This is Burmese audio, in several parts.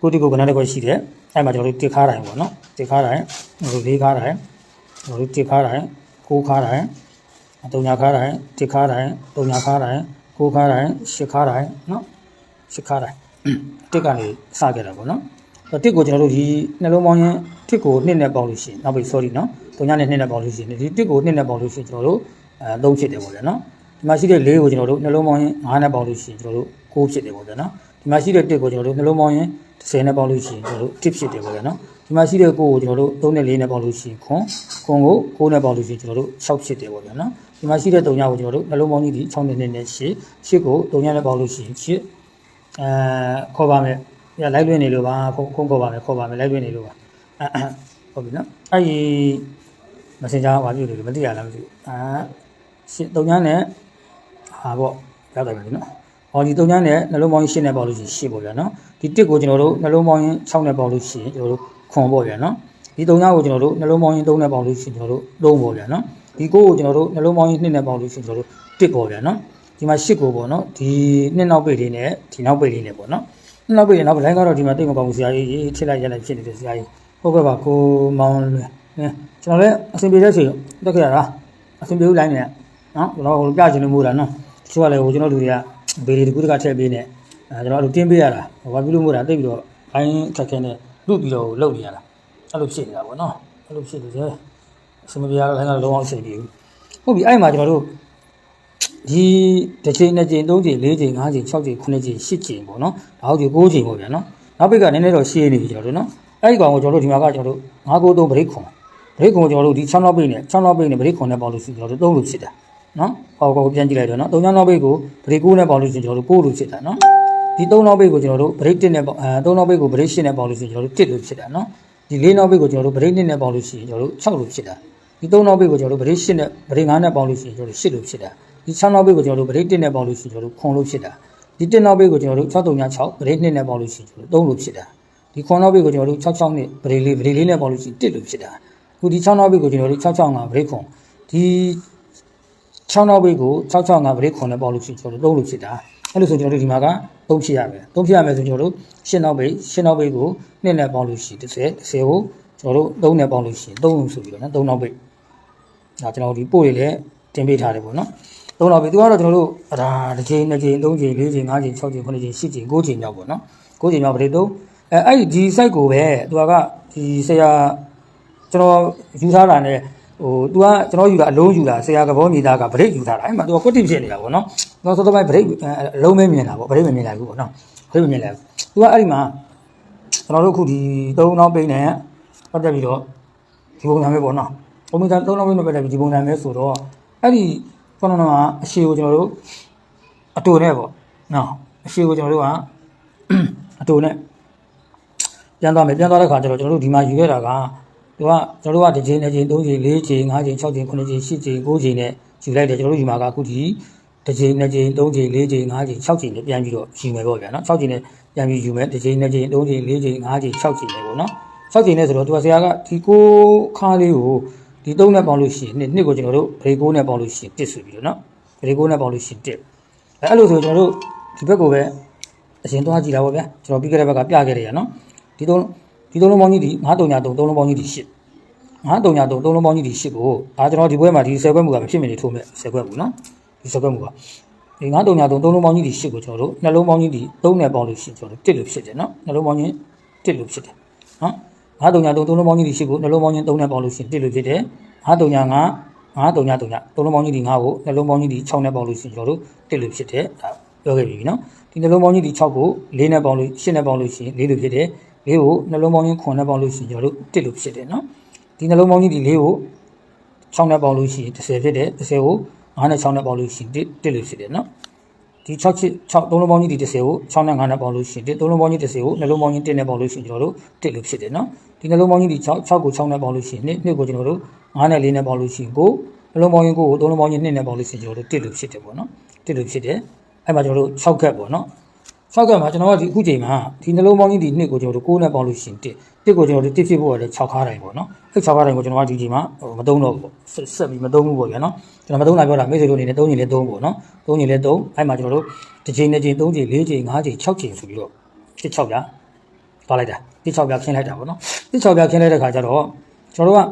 ကိုတိကိုကနတစ်ခွက်ရှိတယ်အဲ့မှာကျွန်တော်တို့တစ်ခါတိုင်းပေါ့နော်တစ်ခါတိုင်းကျွန်တော်တို့လေးခါတိုင်းကျွန်တော်တို့တစ်ခါတိုင်းကိုးခါတိုင်းတုံညာခါတိုင်းတစ်ခါတိုင်းတုံညာခါတိုင်းကိုးခါတိုင်းရှစ်ခါတိုင်းနော်ရှစ်ခါတိုင်းတစ်ကနေစခဲ့တာပေါ့နော်အဲ့တစ်ကိုကျွန်တော်တို့ဒီနှလုံးပေါင်းရင်တစ်ကိုနှစ်နဲ့ပေါင်းလို့ရှိရင်နောက်ပြီ sorry နော်တုံညာနဲ့နှစ်နဲ့ပေါင်းလို့ရှိရင်ဒီတစ်ကိုနှစ်နဲ့ပေါင်းလို့ရှိရင်ကျွန်တော်တို့အဲသုံးဖြစ်တယ်ပေါ့ဗျာနော်ဒီမှာရှိတဲ့လေးကိုကျွန်တော်တို့နှလုံးပေါင်းရင်9နဲ့ပေါင်းလို့ရှိရင်ကျွန်တော်တို့9ဖြစ်တယ်ပေါ့ဗျာနော်ဒီ မှာရှိတဲ့တစ်ကိုကျွန်တော်တို့နှလုံးပေါင်းရင်10နဲ့ပေါင်းလို့ရှိရင်ကျွန်တော်တို့တစ်ဖြစ်တယ်ပေါ့ဗျာနော်ဒီမှာရှိတဲ့ကိုကိုကျွန်တော်တို့3နဲ့4နဲ့ပေါင်းလို့ရှိရင်ခွန်ခွန်ကို9နဲ့ပေါင်းလို့ရှိရင်ကျွန်တော်တို့6ဖြစ်တယ်ပေါ့ဗျာနော်ဒီမှာရှိတဲ့3ညကိုကျွန်တော်တို့နှလုံးပေါင်းကြီးဒီ6နဲ့2နဲ့8 8ကို3ညနဲ့ပေါင်းလို့ရှိရင်8အဲခေါ်ပါမယ်ညလိုက်လွင်နေလို့ပါခုံခုံခေါ်ပါမယ်ခေါ်ပါမယ်လိုက်လွင်နေလို့ပါဟုတ်ပြီနော်အဲ့ဒီ messenger ကဘာပြုတ်လို့မသိရလားမသိဘူးအာရှင်း3ညနဲ့ဟာပေါ့ရောက်တယ်ပြီနော် ဟောဒီ3ညနဲ့နှလုံးပေါင်းကြီး8နဲ့ပေါင်းလို့ရှိရင်8ပေါ့ဗျာနော်ဒီ1ကိုကျွန်တော်တို့နှလုံးပေါင်းရင်6နဲ့ပေါင်းလို့ရှိရင်ကျွန်တော်တို့ခွန်ပေါ့ဗျာနော်ဒီ3ညကိုကျွန်တော်တို့နှလုံးပေါင်းရင်3နဲ့ပေါင်းလို့ရှိရင်ကျွန်တော်တို့3ပေါ့ဗျာနော်ဒီ9ကိုကျွန်တော်တို့နှလုံးပေါင်းရင်2နဲ့ပေါင်းလို့ရှိရင်ကျွန်တော်တို့1ပေါ့ဗျာနော်ဒီမှာ8ကိုပေါ့နော်ဒီနှစ်နောက်ပိတ်လေးနဲ့ဒီနောက်ပိတ်လေးနဲ့ပေါ့နော်နှစ်နောက်ပိတ်လေးနောက်ပိတ်လိုင်းကတော့ဒီမှာတိတ်မကောင်းဘူးဆရာကြီးထစ်လိုက်ရလိုက်ဖြစ်နေတယ်ဆရာကြီးဟုတ်ကဲ့ပါကိုမောင်လွယ်အဲကျွန်တော်လည်းအဆင်ပြေတဲ့ချိန်တက်ခဲ့ရတာအဆင်ပြေဘူးလိုင်းနဲ့နော်ကျွန်တော်ဟိုပြချင်လို့မို့တာနော်တချို့ကလည်းဟိုကျွန်တော်လူတွေက ဘေးတွေတကူတကထည့်ပေးနေအဲကျွန်တော်တို့တင်းပေးရတာဟိုဘာဖြစ်လို့မို့တာတိတ်ပြီးတော့ဘိုင်းခက်ခဲနဲ့လူပြီးတော့လှုပ်နေရတာအဲ့လိုဖြစ်နေတာပေါ့နော်အဲ့လိုဖြစ်နေတယ်အဆင်မပြေရတော့လိုင်းကလုံးဝအဆင်ပြေဘူးဟုတ်ပြီအဲ့မှာကျွန်တော်တို့ဒီတစ်ချိန်နှစ်ချိန်သုံးချိန်လေးချိန်ငါးချိန်၆ချိန်ခုနှစ်ချိန်ရှစ်ချိန်ပေါ့နော်ဒါဟုတ်ဒီ၉ချိန်ပေါ့ဗျာနော်နောက်ပိတ်ကနည်းနည်းတော့ရှင်းနေပြီကျွန်တော်တို့နော်အဲ့ဒီကောင်ကိုကျွန်တော်တို့ဒီမှာကကျွန်တော်တို့ငါးကိုသုံးဗရိတ်ခွန်ဗရိတ်ခွန်ကိုကျွန်တော်တို့ဒီ6နောက်ပိတ်နဲ့6နောက်ပိတ်နဲ့ဗရိတ်ခွန်နဲ့ပေါလို့ရှိရင်ကျွန်တော်တို့သုံးလို့ဖြစ်တာ နော်ဟောကောပြန်ကြည့်လိုက်တော့နော်၃နောက်ပိတ်ကိုဗရိတ်9နဲ့ပေါလို့ရှိရင်ကျွန်တော်တို့9လို့ဖြစ်တာနော်ဒီ3နောက်ပိတ်ကိုကျွန်တော်တို့ဗရိတ်1နဲ့ပေါအဲ3နောက်ပိတ်ကိုဗရိတ်8နဲ့ပေါလို့ရှိရင်ကျွန်တော်တို့1လို့ဖြစ်တာနော်ဒီ4နောက်ပိတ်ကိုကျွန်တော်တို့ဗရိတ်2နဲ့ပေါလို့ရှိရင်ကျွန်တော်တို့6လို့ဖြစ်တာဒီ3နောက်ပိတ်ကိုကျွန်တော်တို့ဗရိတ်8နဲ့ဗရိတ်9နဲ့ပေါလို့ရှိရင်ကျွန်တော်တို့8လို့ဖြစ်တာဒီ6နောက်ပိတ်ကိုကျွန်တော်တို့ဗရိတ်1နဲ့ပေါလို့ရှိရင်ကျွန်တော်တို့ခွန်လို့ဖြစ်တာဒီ1နောက်ပိတ်ကိုကျွန်တော်တို့636ဗရိတ်2နဲ့ပေါလို့ရှိရင်ကျွန်တော်တို့3လို့ဖြစ်တာဒီခွန်နောက်ပိတ်ကိုကျွန်တော်တို့66နဲ့ဗရိတ်4ဗရိတ်4နဲ့ပေါလို့ရှိရင်1လို့ဖြစ်တာအခုဒီ6နောက်ပိတ်ကိုကျွန်တော်တို့665ဗရိတ်ခွန်ဒီ 6နောက်ပိတ်ကို665ဗရိတ်ခွန်နဲ့ပေါလို့ရှိရင်ကျွန်တော်တို့3လို့ဖြစ်တာအဲ့လိုဆိုကျွန်တော်တို့ဒီမှာက3ဖြစ်ရမယ်3ဖြစ်ရမယ်ဆိုကျွန်တော်တို့8နောက်ပိတ်8နောက်ပိတ်ကို2နဲ့ပေါလို့ရှိရင်30 30ကိုကျွန်တော်တို့3နဲ့ပေါလို့ရှိရင်3လို့ဆိုပြီးတော့နော်3နောက်ပိတ်ဒါကျွန်တော်တို့ဒီပို့ရလေတင်ပေးထားတယ်ပေါ့နော်သုံးတော့ပြီသူကတော့ကျွန်တော်တို့အဒါတစ်ချိန်နှစ်ချိန်သုံးချိန်လေးချိန်ငါးချိန်၆ချိန်ခုနှစ်ချိန်ရှစ်ချိန်ကိုးချိန်မြောက်ပေါ့နော်ကိုးချိန်မြောက်ပရိသုံးအဲအဲ့ဒီ site ကိုပဲသူကဒီဆရာကျွန်တော်ယူထားတာ ਨੇ ဟို तू ကကျွန်တော်ယူတာအလုံးယူတာဆရာကဘောမြေသားကဗရိတ်ယူထားတာအဲ့မှာ तू ကကွတ်တိဖြစ်နေတာပေါ့နော်ကျွန်တော်စောစောပိုင်းဗရိတ်အလုံးမဲမြင်တာပေါ့ဗရိတ်မမြင်လိုက်ဘူးပေါ့နော်ဗရိတ်မမြင်လိုက်ဘူး तू ကအဲ့ဒီမှာကျွန်တော်တို့ခုဒီသုံးနောက်ပိတ်နဲ့ပတ်သက်ပြီးတော့ဒီပုံစံမျိုးပေါ့နော်ပုံစံသုံးနောက်ပိတ်နဲ့ပတ်သက်ပြီးဒီပုံစံမျိုးဆိုတော့အဲ့ဒီခုနကအရှိကိုကျွန်တော်တို့အတူနဲ့ပေါ့နော်အရှိကိုကျွန်တော်တို့ကအတူနဲ့ပြန်သွားမယ်ပြန်သွားတဲ့ခါကျတော့ကျွန်တော်တို့ဒီမှာယူခဲ့တာက သူကကျွန်တော်တို့ကတစ်ချိန်နှစ်ချိန်သုံးချိန်လေးချိန်ငါးချိန်၆ချိန်ခုနှစ်ချိန်ရှစ်ချိန်ကိုးချိန်နဲ့ယူလိုက်တယ်ကျွန်တော်တို့ဒီမှာကအခုဒီတစ်ချိန်နှစ်ချိန်သုံးချိန်လေးချိန်ငါးချိန်၆ချိန်နဲ့ပြန်ပြီးတော့ယူမယ်ပေါ့ဗျာနော်၆ချိန်နဲ့ပြန်ပြီးယူမယ်တစ်ချိန်နှစ်ချိန်သုံးချိန်လေးချိန်ငါးချိန်၆ချိန်နဲ့ပေါ့နော်၆ချိန်နဲ့ဆိုတော့သူကဆရာကဒီကိုခါလေးကိုဒီသုံးနဲ့ပေါင်းလို့ရှိရင်နှစ်နှစ်ကိုကျွန်တော်တို့ဘရေကိုနဲ့ပေါင်းလို့ရှိရင်တစ်ဆိုပြီးတော့နော်ဘရေကိုနဲ့ပေါင်းလို့ရှိရင်တစ်အဲအဲ့လိုဆိုကျွန်တော်တို့ဒီဘက်ကိုပဲအရင်သွားကြည့်တာပေါ့ဗျာကျွန်တော်ပြီးခဲ့တဲ့ဘက်ကပြခဲ့တယ်ရနော်ဒီသုံး ဒီသုံးလုံးပေါင်းကြီးဒီ933သုံးလုံးပေါင်းကြီးဒီ8 933သုံးလုံးပေါင်းကြီးဒီ8ကိုဒါကျွန်တော်ဒီဘွဲမှာဒီ10ဘွဲမူကမဖြစ်မနေထိုးမဲ့10ဘွဲမူနော်ဒီ10ဘွဲမူကဒီ933သုံးလုံးပေါင်းကြီးဒီ8ကိုကျွန်တော်တို့နှလုံးပေါင်းကြီးဒီ3နဲ့ပေါင်းလို့ရှိရင်ကျွန်တော်တို့1လို့ဖြစ်တယ်နော်နှလုံးပေါင်းကြီး1လို့ဖြစ်တယ်နော်933သုံးလုံးပေါင်းကြီးဒီ8ကိုနှလုံးပေါင်းကြီး3နဲ့ပေါင်းလို့ရှိရင်1လို့ဖြစ်တယ်935 933သုံးလုံးပေါင်းကြီးဒီ9ကိုနှလုံးပေါင်းကြီးဒီ6နဲ့ပေါင်းလို့ရှိရင်ကျွန်တော်တို့1လို့ဖြစ်တယ်ဒါပြောခဲ့ပြီနော်ဒီနှလုံးပေါင်းကြီးဒီ6ကို4နဲ့ပေါင်းလို့8နဲ့ပေါင်းလို့ရှိရင်4လို့ဖြစ်တယ် 4ကိုနှလုံးပေါင်းကြီး9နဲ့ပေါင်းလို့ရှိရင်ကျွန်တော်တို့1လို့ဖြစ်တယ်နော်ဒီနှလုံးပေါင်းကြီးဒီ4ကို6နဲ့ပေါင်းလို့ရှိရင်10ဖြစ်တယ်10ကို9နဲ့6နဲ့ပေါင်းလို့ရှိရင်1လို့ဖြစ်တယ်နော်ဒီ6ချစ်6သုံးလုံးပေါင်းကြီးဒီ10ကို6နဲ့9နဲ့ပေါင်းလို့ရှိရင်1သုံးလုံးပေါင်းကြီး10ကိုနှလုံးပေါင်းကြီး1နဲ့ပေါင်းလို့ရှိရင်ကျွန်တော်တို့1လို့ဖြစ်တယ်နော်ဒီနှလုံးပေါင်းကြီးဒီ6 6ကို6နဲ့ပေါင်းလို့ရှိရင်2 2ကိုကျွန်တော်တို့9နဲ့4နဲ့ပေါင်းလို့ရှိရင်9နှလုံးပေါင်းကြီး9ကိုသုံးလုံးပေါင်းကြီး2နဲ့ပေါင်းလို့ရှိရင်ကျွန်တော်တို့1လို့ဖြစ်တယ်ပေါ့နော်1လို့ဖြစ်တယ်အဲ့မှာကျွန်တော်တို့6ခက်ပေါ့နော် 6ခက်မှာကျွန်တော်ကဒီအခုချိန်မှာဒီနှလုံးပေါင်းကြီးဒီ2ကိုကျွန်တော်တို့9နဲ့ပေါင်းလို့ရှိရင်1 1ကိုကျွန်တော်တို့1ဖြစ်ဖို့ရတယ်6ခါတိုင်းပေါ့နော်အဲ့6ခါတိုင်းကိုကျွန်တော်ကဒီချိန်မှာမသုံးတော့ဘူးပေါ့ဆက်ပြီးမသုံးဘူးပေါ့ဗျာနော်ကျွန်တော်မသုံးနိုင်ပြောတာမိတ်ဆွေတို့အနေနဲ့3ချိန်လေး3ပေါ့နော်3ချိန်လေး3အဲ့မှာကျွန်တော်တို့တစ်ချိန်နှစ်ချိန်3ချိန်4ချိန်5ချိန်6ချိန်ဆိုပြီးတော့ဖြစ်6ဗျာသွားလိုက်တာတိ6ပြခင်းလိုက်တာပေါ့နော်တိ6ပြခင်းလိုက်တဲ့ခါကျတော့ကျွန်တော်တို့က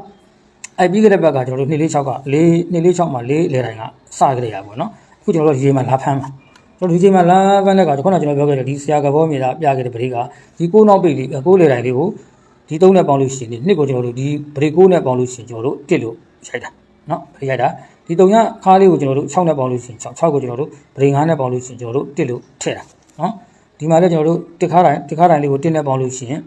အဲ့ပြီးခဲ့တဲ့ဘက်ကကျွန်တော်တို့246က4 246မှာ4လေတိုင်းကစကြရပါပေါ့နော်အခုကျွန်တော်တို့ရေမှာလာဖမ်းပါကျွန် တော်ဒီချိန်မှာလာဖမ်းတဲ့ခါခုနကျွန်တော်ပြောခဲ့တဲ့ဒီဆရာကဘောမြေတာပြခဲ့တဲ့ပရိကဒီကိုးနောက်ပိတ်လေးကိုးလေတိုင်းလေးကိုဒီသုံးနဲ့ပေါင်းလို့ရှိရင်နှစ်ကိုကျွန်တော်တို့ဒီပရိကိုးနဲ့ပေါင်းလို့ရှိရင်ကျွန်တော်တို့တစ်လို့ရိုက်တာနော်ပရိရိုက်တာဒီတုံညခါးလေးကိုကျွန်တော်တို့6နဲ့ပေါင်းလို့ရှိရင်6 6ကိုကျွန်တော်တို့ပရိ9နဲ့ပေါင်းလို့ရှိရင်ကျွန်တော်တို့တစ်လို့ထည့်တာနော်ဒီမှာလည်းကျွန်တော်တို့တစ်ခါတိုင်းတစ်ခါတိုင်းလေးကိုတစ်နဲ့ပေါင်းလို့ရှိရင်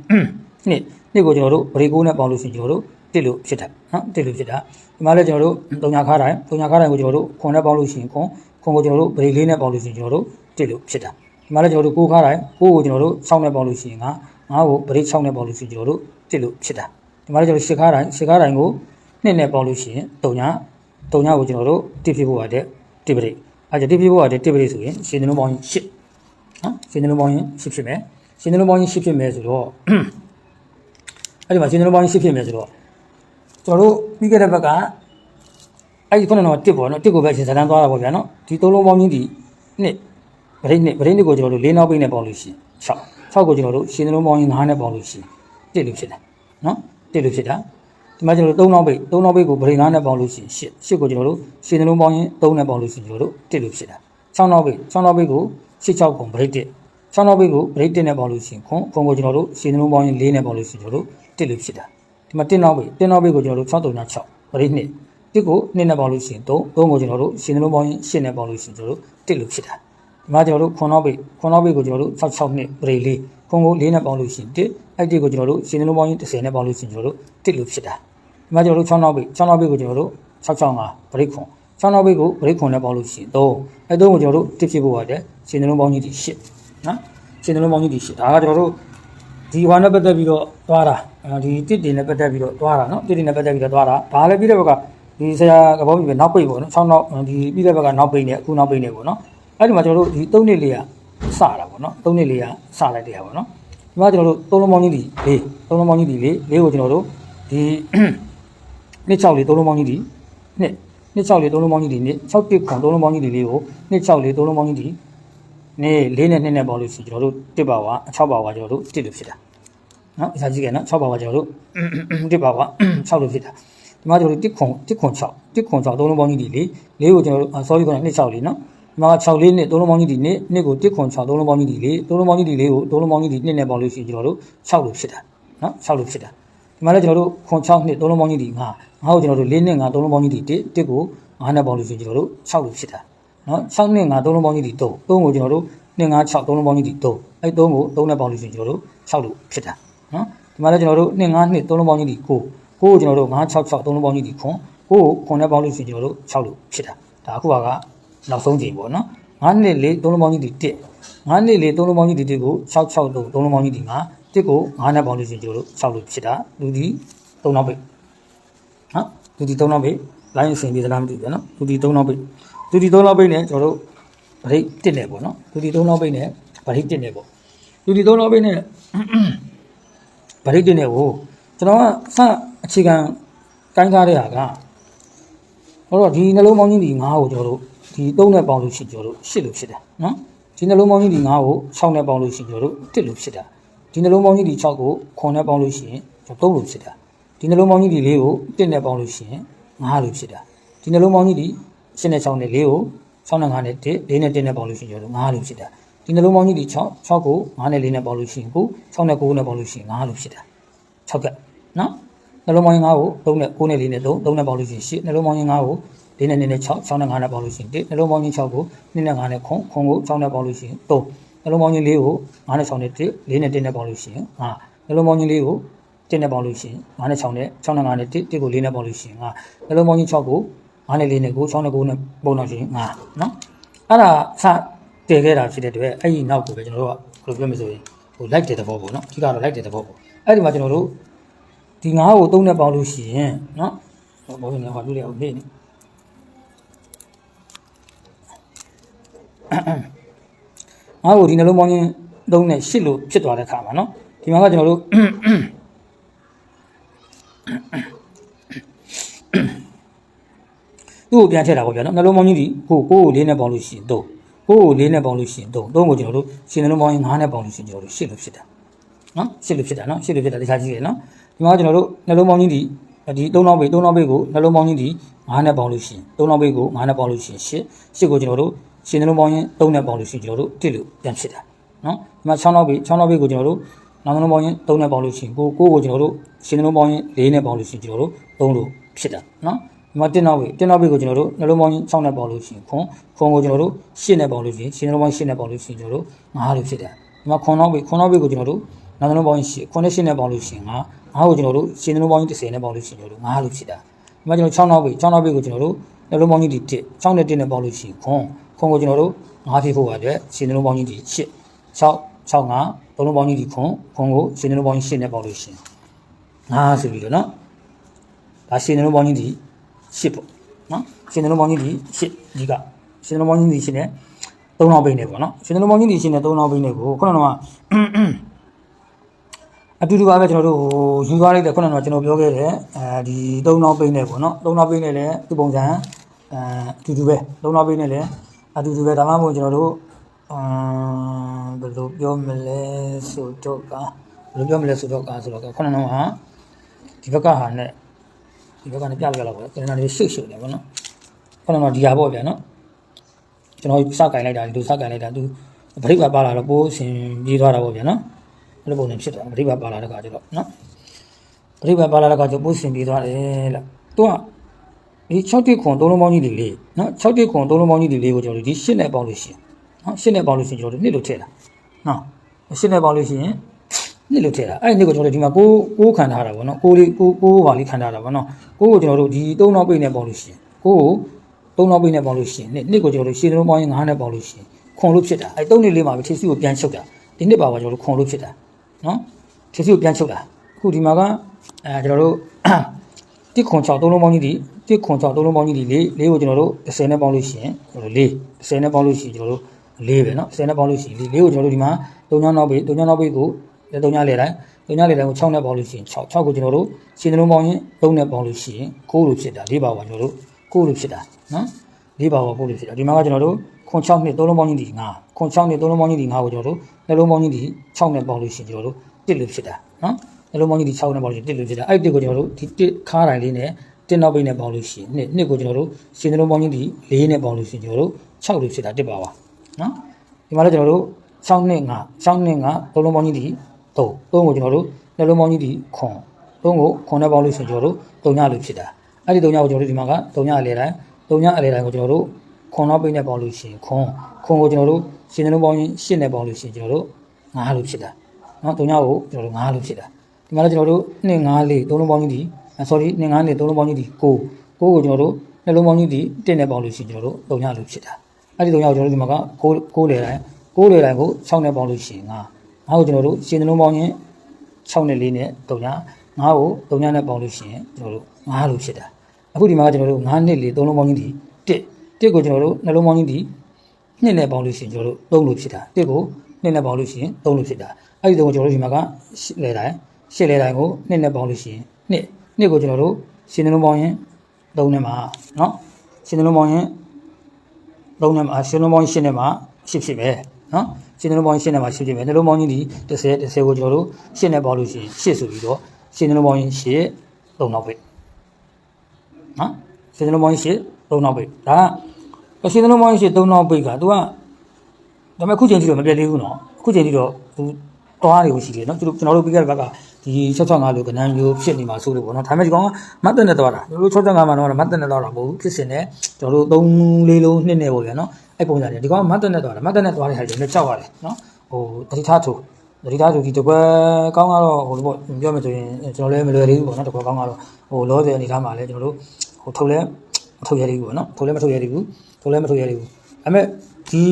နှစ်နှစ်ကိုကျွန်တော်တို့ဗရေကိုးနဲ့ပေါင်းလို့ရှိရင်ကျွန်တော်တို့တစ်လို့ဖြစ်တာနော်တစ်လို့ဖြစ်တာဒီမှာလည်းကျွန်တော်တို့တုံညာခါတိုင်းတုံညာခါတိုင်းကိုကျွန်တော်တို့ခွန်နဲ့ပေါင်းလို့ရှိရင်ခွန် ခွန်ကိုကျွန်တော်တို့ဗရေလေးနဲ့ပေါင်းလို့ရှိရင်ကျွန်တော်တို့တစ်လို့ဖြစ်တာဒီမှာလည်းကျွန်တော်တို့ကိုးခါတိုင်းကိုးကိုကျွန်တော်တို့6နဲ့ပေါင်းလို့ရှိရင်ငါငါ့ကိုဗရေ6နဲ့ပေါင်းလို့ရှိရင်ကျွန်တော်တို့တစ်လို့ဖြစ်တာဒီမှာလည်းကျွန်တော်ရှစ်ခါတိုင်းရှစ်ခါတိုင်းကိုနှစ်နဲ့ပေါင်းလို့ရှိရင်တုံညာတုံညာကိုကျွန်တော်တို့တစ်ဖြစ်ဖို့ရတဲ့တစ်ပရိအဲဒါတစ်ဖြစ်ဖို့ရတဲ့တစ်ပရိဆိုရင်ရှင်နှလုံးပေါင်းရှစ်နော်ရှင်နှလုံးပေါင်းရင်ရှစ်ဖြစ်မယ်ရှင်နှလုံးပေါင်းရင်ရှစ်ဖြစ်မယ်ဆိုတော့အဲ့ဒီမှာရှင်နှလုံးပေါင်းရင်ရှစ်ဖြစ်မယ်ဆိုတော့ကျွန်တော်တို့ပြီးခဲ့တဲ့ဘက်က အဲ့ဒီခုနကတော့တစ်ပေါ့နော်တစ်ကိုပဲရှင်ဇာတန်းသွားတာပေါ့ဗျာနော်ဒီသုံးလုံးပေါင်းချင်းဒီနှစ်ဗရိတ်နှစ်ဗရိတ်နှစ်ကိုကျွန်တော်တို့၄နောက်ပိတ်နဲ့ပေါင်းလို့ရှိရင်6 6ကိုကျွန်တော်တို့ရှင်နှလုံးပေါင်းရင်9နဲ့ပေါင်းလို့ရှိရင်တစ်လို့ဖြစ်တယ်နော်တစ်လို့ဖြစ်တာဒီမှာကျွန်တော်တို့3နောက်ပိတ်3နောက်ပိတ်ကိုဗရိတ်9နဲ့ပေါင်းလို့ရှိရင်8 8ကိုကျွန်တော်တို့ရှင်နှလုံးပေါင်းရင်3နဲ့ပေါင်းလို့ရှိရင်ကျွန်တော်တို့တစ်လို့ဖြစ်တာ6နောက်ပိတ်6နောက်ပိတ်ကို86ခုဗရိတ်တစ်6နောက်ပိတ်ကိုဗရိတ်တစ်နဲ့ပေါင်းလို့ရှိရင်ခွန်ခွန်ကိုကျွန်တော်တို့ရှင်နှလုံးပေါင်းရင်4နဲ့ပေါင်းလို့ရှိရင်ကျွန်တော်တို့တစ်လို့ဖြစ်တာဒီမှာ1နောက်ပိတ်1နောက်ပိတ်ကိုကျွန်တော်တို့6 3 6ဗရိတ်နှစ် တစ်ကို2နဲ့ပေါင်းလို့ရှိရင်3 3ကိုကျွန်တော်တို့ရှင်နှလုံးပေါင်းရင်8နဲ့ပေါင်းလို့ရှိရင်ကျွန်တော်တို့တစ်လို့ဖြစ်တာဒီမှာကျွန်တော်တို့ခွန်နောက်ပိတ်ခွန်နောက်ပိတ်ကိုကျွန်တော်တို့66နှစ်ပရိလေးခွန်ကို4နဲ့ပေါင်းလို့ရှိရင်1အဲ့ဒီကိုကျွန်တော်တို့ရှင်နှလုံးပေါင်းရင်30နဲ့ပေါင်းလို့ရှိရင်ကျွန်တော်တို့1လို့ဖြစ်တာဒီမှာကျွန်တော်တို့6နောက်ပိတ်6နောက်ပိတ်ကိုကျွန်တော်တို့665ပရိခွန်6နောက်ပိတ်ကိုပရိခွန်နဲ့ပေါင်းလို့ရှိရင်3အဲ့3ကိုကျွန်တော်တို့1ဖြစ်ဖို့ရတယ်ရှင်နှလုံးပေါင်းကြီးဒီ8နော်ရှင်နှလုံးပေါင်းကြီးဒီ8ဒါကကျွန်တော်တို့ဒီဟွာနဲ့ပတ်သက်ပြီးတော့သွားတာဒီတစ်တင်နဲ့ပတ်သက်ပြီးတော့သွားတာနော်တစ်တင်နဲ့ပတ်သက်ပြီးတော့သွားတာဒါလည်းပြီးတဲ့ဘက်က ဒီဆရာကဘောပြီးပဲနောက်ပိတ်ပေါ့နော်6နောက်ဒီပြီးတဲ့ဘက်ကနောက်ပိတ်နဲ့အခုနောက်ပိတ်နဲ့ပေါ့နော်အဲ့ဒီမှာကျွန်တော်တို့ဒီ3နှစ်လေးကစတာပေါ့နော်3နှစ်လေးကစလိုက်တဲ့ဟာပေါ့နော်ဒီမှာကျွန်တော်တို့သုံးလုံးပေါင်းကြီးဒီလေးသုံးလုံးပေါင်းကြီးဒီလေးလေးကိုကျွန်တော်တို့ဒီနှစ်6လေးသုံးလုံးပေါင်းကြီးဒီနှစ်နှစ်6လေးသုံးလုံးပေါင်းကြီးဒီနှစ်6တစ်ခွန်သုံးလုံးပေါင်းကြီးဒီလေးကိုနှစ်6လေးသုံးလုံးပေါင်းကြီးဒီနေ့လေးနဲ့နှစ်နဲ့ပေါင်းလို့ရှိရင်ကျွန်တော်တို့တစ်ပါဝါ6ပါဝါကျွန်တော်တို့တစ်လို့ဖြစ်တာနော်အစားကြီးကနော်6ပါဝါကျွန်တော်တို့တစ်ပါဝါ6လို့ဖြစ်တာ ဒီမှာကျွန်တော်တို့တစ်ခွန်တစ်ခွန်6တစ်ခွန်6သုံးလုံးပေါင်းကြီးဒီလေးလေးကိုကျွန်တော်တို့ sorry ခွန်နှစ်6လေးနော်ဒီမှာ6လေးနဲ့3လုံးပေါင်းကြီးဒီနှစ်နှစ်ကို1ခွန်6 3လုံးပေါင်းကြီးဒီလေး3လုံးပေါင်းကြီးဒီလေးကို3လုံးပေါင်းကြီးဒီနှစ်နဲ့ပေါင်းလို့ရှိရင်ကျွန်တော်တို့6လို့ဖြစ်တာနော်6လို့ဖြစ်တာဒီမှာလည်းကျွန်တော်တို့ခွန်6နှစ်3လုံးပေါင်းကြီးဒီ9 9ကိုကျွန်တော်တို့4နှစ်9 3လုံးပေါင်းကြီးဒီ1 1ကို9နဲ့ပေါင်းလို့ရှိရင်ကျွန်တော်တို့6လို့ဖြစ်တာနော်6နှစ်9 3လုံးပေါင်းကြီးဒီ3 3ကိုကျွန်တော်တို့2 9 6 3လုံးပေါင်းကြီးဒီ3အဲ့3ကို3နဲ့ပေါင်းလို့ရှိရင်ကျွန်တော်တို့6လို့ဖြစ်တာနော်ဒီမှာလည်းကျွန်တော်တို့2 9နှစ်3လုံးပေါင်းကြီးဒီ9 9ကိုကျွန်တော်တို့9 6 6 3လုံးပေါင်းကြီးဒီခွန်9ကိုခွန်နဲ့ပေါင်းလို့ရှိရင်ကျွန်တော်တို့6လို့ဖြစ်တာဒါအခုကနောက်ဆုံးချိန်ပေါ့နော်9နှစ်လေးသုံးလုံးပေါင်းကြီးဒီ1 9နှစ်လေးသုံးလုံးပေါင်းကြီးဒီ1ကို6 6လို့သုံးလုံးပေါင်းကြီးဒီ9 1ကို9နဲ့ပေါင်းလို့ရှိရင်ကျွန်တော်တို့6လို့ဖြစ်တာလူဒီ3နောက်ပိတ်နော်လူဒီ3နောက်ပိတ်လိုင်းအစဉ်ပြေသလားမသိဘူးဗျာနော်လူဒီ3နောက်ပိတ်လူဒီ3နောက်ပိတ်နဲ့ကျွန်တော်တို့ဗရိတ်1နဲ့ပေါ့နော်လူဒီ3နောက်ပိတ်နဲ့ဗရိတ်1နဲ့ပေါ့လူဒီ3နောက်ပိတ်နဲ့ဗရိတ်1နဲ့ကိုကျွန်တော်ကစ အခြေခံကိုင်းကားတဲ့ဟာကဟောတော့ဒီနှလုံးပေါင်းကြီးဒီ9ကိုကျွန်တော်တို့ဒီ3နဲ့ပေါင်းလို့ရှိရင်ကျွန်တော်တို့8လို့ဖြစ်တယ်နော်ဒီနှလုံးပေါင်းကြီးဒီ9ကို6နဲ့ပေါင်းလို့ရှိရင်ကျွန်တော်တို့1လို့ဖြစ်တာဒီနှလုံးပေါင်းကြီးဒီ6ကို9နဲ့ပေါင်းလို့ရှိရင်ကျွန်တော်3လို့ဖြစ်တာဒီနှလုံးပေါင်းကြီးဒီ4ကို1နဲ့ပေါင်းလို့ရှိရင်9လို့ဖြစ်တာဒီနှလုံးပေါင်းကြီးဒီ8နဲ့6နဲ့4ကို6နဲ့5နဲ့1 4နဲ့1နဲ့ပေါင်းလို့ရှိရင်ကျွန်တော်တို့9လို့ဖြစ်တာဒီနှလုံးပေါင်းကြီးဒီ6 6ကို9နဲ့4နဲ့ပေါင်းလို့ရှိရင်ကို6နဲ့9နဲ့ပေါင်းလို့ရှိရင်9လို့ဖြစ်တာ6ကပ်နော် နှလုံးပေါင်းရင်9ကို3နဲ့9နဲ့4နဲ့3 3နဲ့ပေါင်းလို့ရှိရင်8နှလုံးပေါင်းရင်9ကို4နဲ့2နဲ့6 6နဲ့5နဲ့ပေါင်းလို့ရှိရင်1နှလုံးပေါင်းရင်6ကို2နဲ့5နဲ့ခွန်ခွန်ကို6နဲ့ပေါင်းလို့ရှိရင်3နှလုံးပေါင်းရင်4ကို5နဲ့6နဲ့1 4နဲ့1နဲ့ပေါင်းလို့ရှိရင်5နှလုံးပေါင်းရင်4ကို1နဲ့ပေါင်းလို့ရှိရင်5နဲ့6နဲ့6နဲ့5နဲ့1 1ကို4နဲ့ပေါင်းလို့ရှိရင်5နှလုံးပေါင်းရင်6ကို5နဲ့4နဲ့9 6နဲ့9နဲ့ပေါင်းလို့ရှိရင်5နော်အဲ့ဒါစတည်ခဲ့တာဖြစ်တဲ့အတွက်အဲ့ဒီနောက်ကိုပဲကျွန်တော်တို့ကဘယ်လိုပြောမလဲဆိုရင်ဟို like တဲ့သဘောပေါ့နော်အဓိကတော့ like တဲ့သဘောပေါ့အဲ့ဒီမှာကျွန်တော်တို့ ဒီငါးကိုသုံးနဲ့ပေါင်းလို့ရှိရင်เนาะဘောင်းနေဟောလူတွေအောင်နေနေငါးကိုဒီနှလုံးပေါင်းချင်းသုံးနဲ့ရှစ်လို့ဖြစ်သွားတဲ့ခါမှာเนาะဒီမှာကကျွန်တော်တို့သူ့ကိုပြန်ထည့်တာပေါ့ဗျာเนาะနှလုံးပေါင်းချင်းဒီကိုကိုကိုလေးနဲ့ပေါင်းလို့ရှိရင်သုံးကိုကိုလေးနဲ့ပေါင်းလို့ရှိရင်သုံးသုံးကိုကျွန်တော်တို့ရှင်နှလုံးပေါင်းချင်းငါးနဲ့ပေါင်းလို့ရှိရင်ကျွန်တော်တို့ရှစ်လို့ဖြစ်တာ နော်ရှစ်လို့ဖြစ်တာနော်ရှစ်လို့ဖြစ်တာတခြားကြည့်ရနော် ဒီမှာကျွန်တော်တို့နှလုံးပေါင်းကြီးဒီဒီ၃နောက်ပိတ်၃နောက်ပိတ်ကိုနှလုံးပေါင်းကြီးဒီ9နဲ့ပေါင်းလို့ရှိရင်၃နောက်ပိတ်ကို9နဲ့ပေါင်းလို့ရှိရင်ရှစ်ရှစ်ကိုကျွန်တော်တို့ရှင်းနှလုံးပေါင်းရင်3နဲ့ပေါင်းလို့ရှိရင်ကျွန်တော်တို့1လို့ပြန်ဖြစ်တာနော်ဒီမှာ6နောက်ပိတ်6နောက်ပိတ်ကိုကျွန်တော်တို့နောက်နှလုံးပေါင်းရင်3နဲ့ပေါင်းလို့ရှိရင်ကိုကိုကိုကျွန်တော်တို့ရှင်းနှလုံးပေါင်းရင်4နဲ့ပေါင်းလို့ရှိရင်ကျွန်တော်တို့3လို့ဖြစ်တာနော်ဒီမှာ1နောက်ပိတ်1နောက်ပိတ်ကိုကျွန်တော်တို့နှလုံးပေါင်းရင်6နဲ့ပေါင်းလို့ရှိရင်ခွန်ခွန်ကိုကျွန်တော်တို့8နဲ့ပေါင်းလို့ရှိရင်ရှင်းနှလုံးပေါင်း8နဲ့ပေါင်းလို့ရှိရင်ကျွန်တော်တို့9လို့ဖြစ်တယ်ဒီမှာခွန်နောက်ပိတ်ခွန်နောက်ပိတ်ကိုကျွန်တော်တို့ နောက်နှလုံးပေါင်း8 9နဲ့ပေါင်းလို့ရှင်ငါငါကိုကျွန်တော်တို့ရှင်နှလုံးပေါင်း30နဲ့ပေါင်းလို့ရှင်ကျွန်တော်တို့ငါလို့ဖြစ်တာဒီမှာကျွန်တော်6နောက်ပြီ6နောက်ပြီကိုကျွန်တော်တို့နှလုံးပေါင်းကြီးဒီ1 6နဲ့1နဲ့ပေါင်းလို့ရှင်ခွန်ခွန်ကိုကျွန်တော်တို့ငါဖြစ်ဖို့အတွက်ရှင်နှလုံးပေါင်းကြီးဒီ8 6 6ငါနှလုံးပေါင်းကြီးဒီခွန်ခွန်ကိုရှင်နှလုံးပေါင်းကြီး8နဲ့ပေါင်းလို့ရှင်ငါဆိုပြီးတော့နော်ဒါရှင်နှလုံးပေါင်းကြီးဒီ8ပေါ့နော်ရှင်နှလုံးပေါင်းကြီးဒီ8ဒီကရှင်နှလုံးပေါင်းကြီးဒီ8နဲ့3နောက်ပိနေပေါ့နော်ရှင်နှလုံးပေါင်းကြီးဒီ8နဲ့3နောက်ပိနေကိုခုနကတော့ အတူတူပါပဲကျွန်တော်တို့ဟိုယူသွားလိုက်တဲ့ခုနကကျွန်တော်ပြောခဲ့တဲ့အဲဒီသုံးနောက်ပိတ်နဲ့ပေါ့နော်သုံးနောက်ပိတ်နဲ့လည်းသူ့ပုံစံအဲအတူတူပဲသုံးနောက်ပိတ်နဲ့လည်းအတူတူပဲဒါမှမဟုတ်ကျွန်တော်တို့အမ်ဘယ်လိုပြောမလဲဆိုတော့ကဘယ်လိုပြောမလဲဆိုတော့ကဆိုတော့ခုနကဟာဒီဘက်ကဟာနဲ့ဒီဘက်ကနဲ့ပြပြလောက်ပေါ့ကျွန်တော်တို့ရှုပ်ရှုပ်နေပေါ့နော်ခုနကဒီဟာပေါ့ဗျာနော်ကျွန်တော်စကင်လိုက်တာဒီလိုစကင်လိုက်တာသူဘရိတ်ကပါလာတော့ပိုးအရှင်ပြေးသွားတာပေါ့ဗျာနော် လိုပုံစံဖြစ်သွားပရိပတ်ပါလာတဲ့ခါကျတော့နော်ပရိပတ်ပါလာတဲ့ခါကျပိုးစင်ပြေးသွားတယ်လို့သူကဒီ6တိခွန်သုံးလုံးပေါင်းကြီးတွေလေးနော်6တိခွန်သုံးလုံးပေါင်းကြီးတွေလေးကိုကျွန်တော်တို့ဒီ8နဲ့ပေါင်းလို့ရှိရင်နော်8နဲ့ပေါင်းလို့ရှိရင်ကျွန်တော်တို့နှစ်လို့ထည့်တာနော်8နဲ့ပေါင်းလို့ရှိရင်နှစ်လို့ထည့်တာအဲ့ဒီနှစ်ကိုကျွန်တော်တို့ဒီမှာကိုကိုခံထားတာပေါ့နော်ကိုလေးကိုကိုပါလေးခံထားတာပေါ့နော်ကိုကိုကျွန်တော်တို့ဒီ3နောက်ပိတ်နဲ့ပေါင်းလို့ရှိရင်ကိုကို3နောက်ပိတ်နဲ့ပေါင်းလို့ရှိရင်နှစ်နှစ်ကိုကျွန်တော်တို့ရှင်းလုံးပေါင်းရင်9နဲ့ပေါင်းလို့ရှိရင်ခွန်လို့ဖြစ်တာအဲ့3နှစ်လေးမှာပဲထည့်စီကိုပြန်ချုပ်တာဒီနှစ်ပါပါကျွန်တော်တို့ခွန်လို့ဖြစ်တာ နော်ဖြည့်စုပြန်ချုပ်တာအခုဒီမှာကအဲကျွန်တော်တို့တစ်ခွန်6သုံးလုံးပေါင်းကြီးဒီတစ်ခွန်6သုံးလုံးပေါင်းကြီးဒီလေးလေးကိုကျွန်တော်တို့10နဲ့ပေါင်းလို့ရှိရင်ကျွန်တော်တို့လေး10နဲ့ပေါင်းလို့ရှိရင်ကျွန်တော်တို့လေးပဲနော်10နဲ့ပေါင်းလို့ရှိရင်လေးလေးကိုကျွန်တော်တို့ဒီမှာ3ညောင်းနောက်ပိတ်3ညောင်းနောက်ပိတ်ကို3ညလေတိုင်း3ညလေတိုင်းကို6နဲ့ပေါင်းလို့ရှိရင်6 6ကိုကျွန်တော်တို့ရှင်းနှလုံးပေါင်းရင်3နဲ့ပေါင်းလို့ရှိရင်9လို့ဖြစ်တာလေးပါပါကျွန်တော်တို့9လို့ဖြစ်တာနော် လေးပါပါ9လို့ဖြစ်တာဒီမှာကကျွန်တော်တို့ခွန်6နှစ်3လုံးပေါင်းကြီးဒီ9ခွန်6နှစ်3လုံးပေါင်းကြီးဒီ9ကိုကျွန်တော်တို့နှလုံးပေါင်းကြီးဒီ6နဲ့ပေါင်းလို့ရှိရင်ကျွန်တော်တို့1လို့ဖြစ်တာနော်နှလုံးပေါင်းကြီးဒီ6နဲ့ပေါင်းလို့1လို့ဖြစ်တာအဲ့ဒီ1ကိုကျွန်တော်တို့ဒီ1ခါတိုင်းလေးနဲ့1နောက်ပိတ်နဲ့ပေါင်းလို့ရှိရင်နှစ်နှစ်ကိုကျွန်တော်တို့ရှင်းနှလုံးပေါင်းကြီးဒီ4နဲ့ပေါင်းလို့ရှိရင်ကျွန်တော်တို့6လို့ဖြစ်တာ1ပါပါနော်ဒီမှာလည်းကျွန်တော်တို့6နှစ်9 6နှစ်9သုံးလုံးပေါင်းကြီးဒီ3 3ကိုကျွန်တော်တို့နှလုံးပေါင်းကြီးဒီခွန်3ကိုခွန်နဲ့ပေါင်းလို့ရှိရင်ကျွန်တော်တို့3ညလို့ဖြစ်တာအဲ့ဒီ3ညကိုကျွန်တော်တို့ဒီမှာက3ညအလဲတိုင်း 3ညအလဲတိုင်းကိုကျွန်တော်တို့ခွန်နောက်ပိတ်နဲ့ပေါင်းလို့ရှိရင်ခွန်ခွန်ကိုကျွန်တော်တို့ရှင်းနှလုံးပေါင်းရင်8နဲ့ပေါင်းလို့ရှိရင်ကျွန်တော်တို့9လို့ဖြစ်တာနော်3ညကိုကျွန်တော်တို့9လို့ဖြစ်တာဒီမှာလည်းကျွန်တော်တို့2 5 4သုံးလုံးပေါင်းကြီးဒီ sorry 2 5 4သုံးလုံးပေါင်းကြီးဒီ9 9ကိုကျွန်တော်တို့နှလုံးပေါင်းကြီးဒီ1နဲ့ပေါင်းလို့ရှိရင်ကျွန်တော်တို့3ညလို့ဖြစ်တာအဲ့ဒီ3ညကိုကျွန်တော်တို့ဒီမှာက9 9လေတိုင်း9လေတိုင်းကို6နဲ့ပေါင်းလို့ရှိရင်9 9ကိုကျွန်တော်တို့ရှင်းနှလုံးပေါင်းရင်6နဲ့4နဲ့3ည9ကို3ညနဲ့ပေါင်းလို့ရှိရင်ကျွန်တော်တို့9လို့ဖြစ်တာ အခုဒီမှာကကျွန်တော်တို့9နှစ်4သုံးလုံးပေါင်းကြီးဒီ1 1ကိုကျွန်တော်တို့နှလုံးပေါင်းကြီးဒီနှစ်နဲ့ပေါင်းလို့ရှိရင်ကျွန်တော်တို့3လို့ဖြစ်တာ1ကိုနှစ်နဲ့ပေါင်းလို့ရှိရင်3လို့ဖြစ်တာအဲ့ဒီတော့ကျွန်တော်တို့ဒီမှာကလေတိုင်းရှစ်လေတိုင်းကိုနှစ်နဲ့ပေါင်းလို့ရှိရင်နှစ်နှစ်ကိုကျွန်တော်တို့ရှင်းနှလုံးပေါင်းရင်3နဲ့မှာเนาะရှင်းနှလုံးပေါင်းရင်3နဲ့မှာရှင်းနှလုံးပေါင်းရှင်းနဲ့မှာ10ဖြစ်ပဲเนาะရှင်းနှလုံးပေါင်းရှင်းနဲ့မှာ10ဖြစ်ပဲနှလုံးပေါင်းကြီးဒီ30 30ကိုကျွန်တော်တို့ရှင်းနဲ့ပေါင်းလို့ရှိရင်10ဆိုပြီးတော့ရှင်းနှလုံးပေါင်းရင်10 3နောက်ပဲ နော်ရှင်းနှလုံးပေါင်းရှင်း3နောက်ပဲဒါကရှင်းနှလုံးပေါင်းရှင်း3နောက်ပဲက तू ကဒါပေမဲ့အခုချိန်ထိတော့မပြတ်သေးဘူးနော်အခုချိန်ထိတော့ तू တွားတွေကိုရှိတယ်နော်ကျွန်တော်ကျွန်တော်တို့ပြီးခဲ့တဲ့ဘက်ကဒီ665လို့ကဏ္ဍမျိုးဖြစ်နေမှာဆိုလို့ပေါ့နော်ဒါပေမဲ့ဒီကောင်ကမတ်တက်နဲ့သွားတာကျွန်တော်တို့665မှာတော့မတ်တက်နဲ့သွားတာမဟုတ်ဘူးဖြစ်စင်နဲ့ကျွန်တော်တို့3လေးလုံးနှစ်နဲ့ပေါ့ဗျာနော်အဲ့ပုံစံတွေဒီကောင်ကမတ်တက်နဲ့သွားတာမတ်တက်နဲ့သွားတဲ့ဟာတွေလည်းကြောက်ရတယ်နော်ဟိုတတိထားသူတတိထားသူဒီတကွယ်ကောင်းကတော့ဟိုလိုပေါ့ပြောမယ်ဆိုရင်ကျွန်တော်လည်းမလွယ်သေးဘူးပေါ့နော်တကွယ်ကောင်းကတော့ဟိုလောဆယ်အနေထားမှာလည်းကျွန်တော်တို့ ဟိုထုတ်လဲမထုတ်ရသေးဘူးပေါ့နော်ထုတ်လဲမထုတ်ရသေးဘူးထုတ်လဲမထုတ်ရသေးဘူးဒါပေမဲ့ဒီ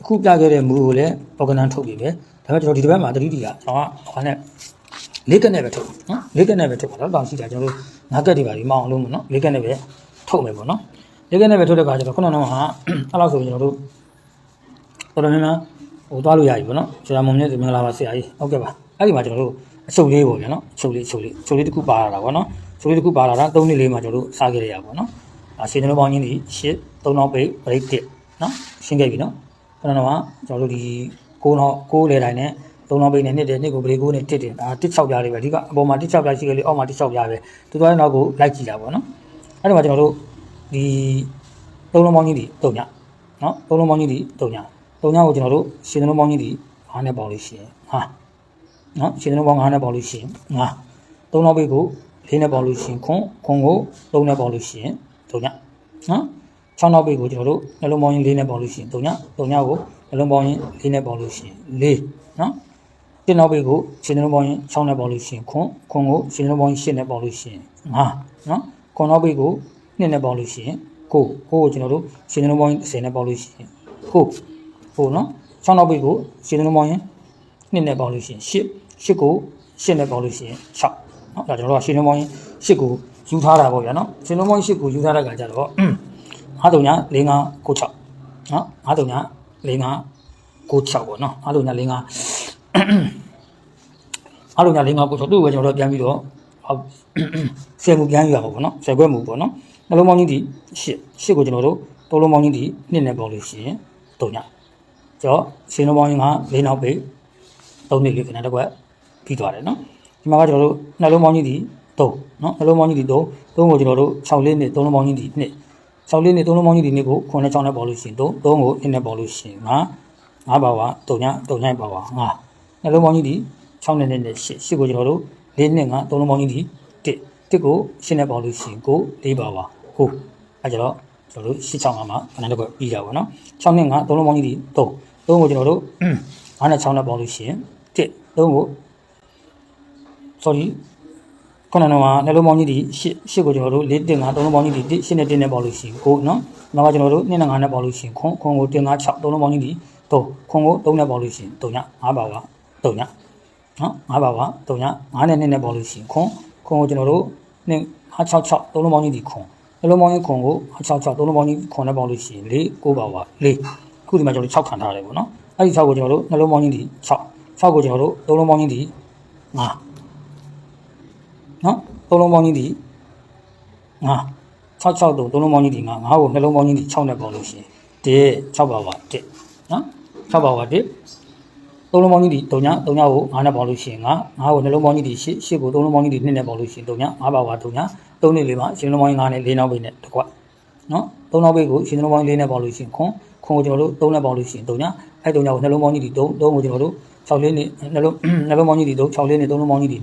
အခုပြခဲ့တဲ့မူကိုလည်း organ ထုတ်ပြီပဲဒါပေမဲ့ကျွန်တော်ဒီတစ်ပတ်မှာတတိတီကကျွန်တော်ကဟိုနဲ့လေးကက်နဲ့ပဲထုတ်နော်လေးကက်နဲ့ပဲထုတ်ပါတော့တောင်ရှိတာကျွန်တော်တို့ငါးကက်တွေပါဒီမအောင်လို့မနော်လေးကက်နဲ့ပဲထုတ်မယ်ပေါ့နော်လေးကက်နဲ့ပဲထုတ်တဲ့အခါကျတော့ခုနကတော့ဟာအဲ့လောက်ဆိုကျွန်တော်တို့တော်တော်များများဟိုသွားလို့ရပြီပေါ့နော်ဆရာမုံမြတ်မင်္ဂလာပါဆရာကြီးဟုတ်ကဲ့ပါအဲ့ဒီမှာကျွန်တော်တို့အချုပ်လေးပေါ့ဗျာနော်အချုပ်လေးအချုပ်လေးအချုပ်လေးတစ်ခုပါလာတာပေါ့နော် အချုပ်လေးတစ်ခုပါလာတာ၃နှစ်လေးမှာကျွန်တော်တို့စားခဲ့ရရပါပေါ့နော်အရှင်တို့ပေါင်းချင်းဒီရှစ်၃နောက်ပိတ် break 1နော်ရှင်းခဲ့ပြီနော်ခုနကတော့ကျွန်တော်တို့ဒီ9နောက်9လေတိုင်းနဲ့သုံးလောင်းပိတ်နဲ့နှစ်တယ်နှစ်ကိုပရိကိုနဲ့တစ်တယ်ဒါတစ်6ပြားလေးပဲအဓိကအပေါ်မှာတစ်6ပြားရှိခဲ့လေအောက်မှာတစ်6ပြားပဲသူသွားတဲ့နောက်ကိုလိုက်ကြည့်တာပေါ့နော်အဲ့ဒီမှာကျွန်တော်တို့ဒီသုံးလုံးပေါင်းကြီးတွေတုံညနော်သုံးလုံးပေါင်းကြီးတွေတုံညတုံညကိုကျွန်တော်တို့ရှင်းလုံးပေါင်းကြီးတွေ၅နဲ့ပေါင်းလို့ရှိရင်ဟာနော်ရှင်းလုံးပေါင်း၅နဲ့ပေါင်းလို့ရှိရင်၅သုံးလုံးပိတ်ကို ၄နဲ့ပေါင်းလို့ရှိရင်ခွန်ခွန်ကို၃နဲ့ပေါင်းလို့ရှိရင်တုံညနော်6နောက်ပိတ်ကိုကျွန်တော်တို့နှလုံးပေါင်းရင်၄နဲ့ပေါင်းလို့ရှိရင်တုံညတုံညကိုနှလုံးပေါင်းရင်၄နဲ့ပေါင်းလို့ရှိရင်၄နော်တင်နောက်ပိတ်ကိုရှင်းလုံးပေါင်းရင်6နဲ့ပေါင်းလို့ရှိရင်ခွန်ခွန်ကိုရှင်းလုံးပေါင်းရင်8နဲ့ပေါင်းလို့ရှိရင်5နော်ခွန်နောက်ပိတ်ကို2နဲ့ပေါင်းလို့ရှိရင်ကိုကိုကိုကျွန်တော်တို့ရှင်းလုံးပေါင်းရင်10နဲ့ပေါင်းလို့ရှိရင်ကိုကိုနော်6နောက်ပိတ်ကိုရှင်းလုံးပေါင်းရင်2နဲ့ပေါင်းလို့ရှိရင်8 8ကို8နဲ့ပေါင်းလို့ရှိရင်6 နော်ဒါကျွန်တော်တို့ကရှင်းလုံးပေါင်းရင်8ကိုယူထားတာပေါ့ဗျာနော်ရှင်းလုံးပေါင်းရင်8ကိုယူထားတဲ့ကကြတော့5 3ည4 5 9 6နော်5 3ည4 5 96ပေါ့နော်အားလုံးည45အားလုံးည45ပို့ဆိုသူ့ကိုကျွန်တော်တို့ပြန်ပြီးတော့ဆယ်မှုပြန်ယူရပါပေါ့နော်ဆယ်ခွဲမှုပေါ့နော်နှလုံးပေါင်းကြီးဒီ8 8ကိုကျွန်တော်တို့သုံးလုံးပေါင်းကြီးဒီနှစ်နဲ့ပေါင်းလို့ရှိရင်3ညကျော်ရှင်းလုံးပေါင်းကြီးက4နောက်ပိတ်3နှစ်လေးခဏတစ်ခွက်ပြီးသွားတယ်နော် ဒီမှာကကျွန်တော်တို့နှလုံးပေါင်းကြီးဒီ3နော်နှလုံးပေါင်းကြီးဒီ3 3ကိုကျွန်တော်တို့6လေးနဲ့3လုံးပေါင်းကြီးဒီ2 6လေးနဲ့3လုံးပေါင်းကြီးဒီနှစ်ကို9နဲ့6နဲ့ပေါင်းလို့ရှိရင်3 3ကို1နဲ့ပေါင်းလို့ရှိရင်5 5ပါပါတုံညတုံညပါပါ5နှလုံးပေါင်းကြီးဒီ6နဲ့နဲ့8 8ကိုကျွန်တော်တို့၄နဲ့5သုံးလုံးပေါင်းကြီးဒီ1 1ကို8နဲ့ပေါင်းလို့ရှိရင်9 4ပါပါဟုတ်အဲကြတော့ကျွန်တော်တို့8 6 5မှာခဏတစ်ခုပြီးတာပေါ့နော်6နဲ့5သုံးလုံးပေါင်းကြီးဒီ3 3ကိုကျွန်တော်တို့5နဲ့6နဲ့ပေါင်းလို့ရှိရင်1 3ကို sorry ခုနကတော့နှလုံးပေါင်းကြီးဒီ8 8ကိုကျွန်တော်တို့4 1 5သုံးလုံးပေါင်းကြီးဒီ1 8နဲ့1နဲ့ပေါင်းလို့ရှိရင်9နော်နောက်ကကျွန်တော်တို့2နဲ့5နဲ့ပေါင်းလို့ရှိရင်ခွန်ခွန်ကို1 5 6သုံးလုံးပေါင်းကြီးဒီ3ခွန်ကို3နဲ့ပေါင်းလို့ရှိရင်3ည5ပါပါ3ညနော်5ပါပါ3ည5နဲ့2နဲ့ပေါင်းလို့ရှိရင်ခွန်ခွန်ကိုကျွန်တော်တို့2 5 6 6သုံးလုံးပေါင်းကြီးဒီခွန်နှလုံးပေါင်းကြီးခွန်ကို6 6သုံးလုံးပေါင်းကြီးခွန်နဲ့ပေါင်းလို့ရှိရင်4 9ပါပါ4ခုဒီမှာကျွန်တော်တို့6ခံထားရတယ်ပေါ့နော်အဲ့ဒီ6ကိုကျွန်တော်တို့နှလုံးပေါင်းကြီးဒီ6 6ကိုကျွန်တော်တို့သုံးလုံးပေါင်းကြီးဒီ5 နော်သုံးလုံးပေါင်းကြီးဒီ5 6 6တုံးသုံးလုံးပေါင်းကြီးဒီ5 5ကိုနှလုံးပေါင်းကြီးဒီ6နဲ့ပေါင်းလို့ရှိရင်1 6ပါပါ1နော်6ပါပါ1သုံးလုံးပေါင်းကြီးဒီ3ည3ညကို5နဲ့ပေါင်းလို့ရှိရင်5 5ကိုနှလုံးပေါင်းကြီးဒီ8 8ကိုသုံးလုံးပေါင်းကြီးဒီ2နဲ့ပေါင်းလို့ရှိရင်3ည5ပါပါ3ည3နဲ့4မှာရှင်လုံးပေါင်းကြီး5နဲ့4နောက်ပိတ်နဲ့တစ်ခွက်နော်3နောက်ပိတ်ကိုရှင်လုံးပေါင်း4နဲ့ပေါင်းလို့ရှိရင်ခွန်ခွန်ကိုကျွန်တော်တို့3နဲ့ပေါင်းလို့ရှိရင်3ညအဲ့3ညကိုနှလုံးပေါင်းကြီးဒီ3 3ကိုကျွန်တော်တို့ 6လေးနဲ့နှလုံးနှလုံးပေါင်းကြီးဒီ3 6လေးနဲ့3လုံးပေါင်းကြီးဒီ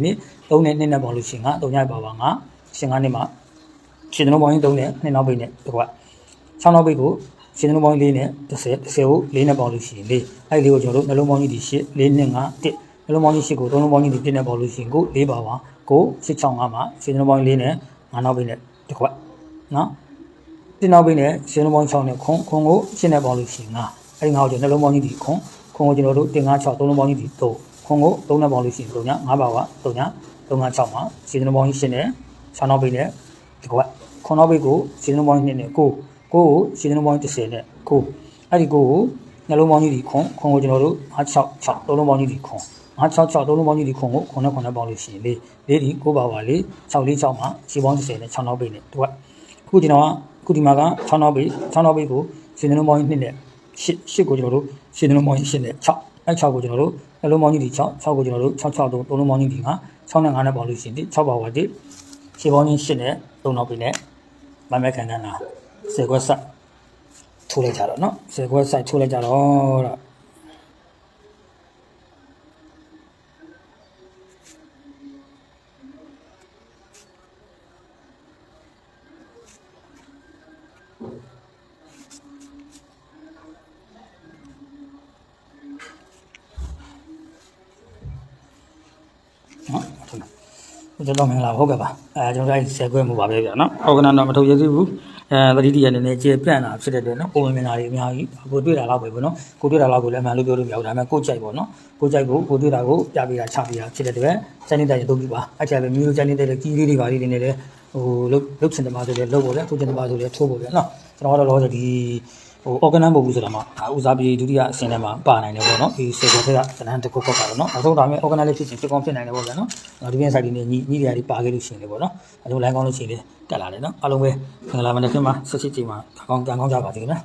2 3နဲ့2နဲ့ပေါင်းလို့ရှိရင်5 3ညပါပါ5ရှင်5နဲ့မှာရှင်းနှလုံးပေါင်းကြီး3နဲ့2နောက်ပိတ်နဲ့တစ်ခွက်6နောက်ပိတ်ကိုရှင်းနှလုံးပေါင်းကြီး4နဲ့30 30ကို4နဲ့ပေါင်းလို့ရှိရင်4အဲ့ဒီလေးကိုကျွန်တော်တို့နှလုံးပေါင်းကြီးဒီ8 4နဲ့5 1နှလုံးပေါင်းကြီး8ကို3လုံးပေါင်းကြီးဒီ1နဲ့ပေါင်းလို့ရှိရင်ကို4ပါပါကို6 6 5မှာရှင်းနှလုံးပေါင်းကြီး4နဲ့5နောက်ပိတ်နဲ့တစ်ခွက်နော်ဒီနောက်ပိတ်နဲ့ရှင်းနှလုံးပေါင်း6နဲ့ခွန်ခွန်ကို8နဲ့ပေါင်းလို့ရှိရင်5အဲ့ဒီ5ကိုကျွန်တော်နှလုံးပေါင်းကြီးဒီခွန် ခွန်ကိုကျွန်တော်တို့1 5 6 3လုံးပေါင်းကြီးဒီ3ခွန်ကို3နဲ့ပေါင်းလို့ရှိရင်3ည5ပါပါ3ည3 5 6မှာရှင်းနှလုံးပေါင်းကြီး8နဲ့6နောက်ပိတ်နဲ့တစ်ခွက်ခွန်နောက်ပိတ်ကိုရှင်းနှလုံးပေါင်း2နဲ့9 9ကိုရှင်းနှလုံးပေါင်း30နဲ့9အဲ့ဒီ9ကိုနှလုံးပေါင်းကြီးဒီခွန်ခွန်ကိုကျွန်တော်တို့5 6 6သုံးလုံးပေါင်းကြီးဒီခွန်5 6 6သုံးလုံးပေါင်းကြီးဒီခွန်ကိုခွန်နဲ့ခွန်နဲ့ပေါင်းလို့ရှိရင်လေးလေးဒီ9ပါပါလေး6လေး6မှာရှင်းပေါင်း30နဲ့6နောက်ပိတ်နဲ့တစ်ခွက်ခုကျွန်တော်ကခုဒီမှာက6နောက်ပိတ်6နောက်ပိတ်ကိုရှင်းနှလုံးပေါင်းကြီး2နဲ့ 8 8ကိုကျွန်တော်တို့ရှင်းနှလုံးပေါင်းကြီး8နဲ့6အဲ့6ကိုကျွန်တော်တို့နှလုံးပေါင်းကြီးဒီ6 6ကိုကျွန်တော်တို့6 6သုံးသုံးလုံးပေါင်းကြီးဒီ9 6နဲ့9နဲ့ပေါင်းလို့ရှိရင်6ပါပါ1ရှင်းပေါင်းကြီး8နဲ့3နောက်ပိတ်နဲ့မမဲခံတာဆယ်ခွက်ဆက်ထိုးလိုက်ကြတော့เนาะဆယ်ခွက်ဆက်ထိုးလိုက်ကြတော့ ကျွန်တော်မင်္ဂလာပါဟုတ်ကဲ့ပါအဲကျွန်တော်တို့ဆယ်ခွဲမှုပါပဲဗျာနော်ဟောကနာတော့မထုတ်ရသေးဘူးအဲပတိတိရနည်းနည်းကျေပြန့်တာဖြစ်တဲ့အတွက်နော်ပုံမှန်တာတွေအများကြီးကိုတွေ့တာလောက်ပဲပေါ့နော်ကိုတွေ့တာလောက်ကိုလည်းအမှန်လို့ပြောလို့မရဘူးဒါပေမဲ့ကိုကြိုက်ပေါ့နော်ကိုကြိုက်ကိုကိုတွေ့တာကိုပြပေးတာချပေးတာဖြစ်တဲ့အတွက်စနေတိုင်းရုပ်ပြီးပါအဲ့ချက်ပဲမျိုးစနေတိုင်းကြီးလေးတွေပါလေးတွေနဲ့လည်းဟိုလုတ်လုတ်ချင်တယ်ပါဆိုလည်းလုတ်ပေါ့လေထိုးချင်တယ်ပါဆိုလည်းထိုးပေါ့ဗျာနော်ကျွန်တော်ကတော့လောဆယ်ဒီ ဟို organ ပုံဘူးဆိုတာမှာဦးစားပြီးဒုတိယအဆင့်ထဲမှာပါနိုင်တယ်ပေါ့နော်ဒီစေကောထက်ကဇနန်တစ်ခုခုပါတော့နော်အဆုံးဒါပေမဲ့ organ လေးဖြစ်ချင်းဖြစ်ကောင်းဖြစ်နိုင်တယ်ပေါ့ဗျာနော်ဒီပြင် site ဒီနေ့ညီညီတွေပါခဲ့လို့ရှိရင်လေပေါ့နော်အဲလို line ကောင်းလို့ရှိရင်လေတက်လာတယ်နော်အားလုံးပဲမင်္ဂလာမနေ့ကမှာဆက်ချစ်ကြည့်မှာကောင်းကောင်းကြပါစေခင်ဗျာ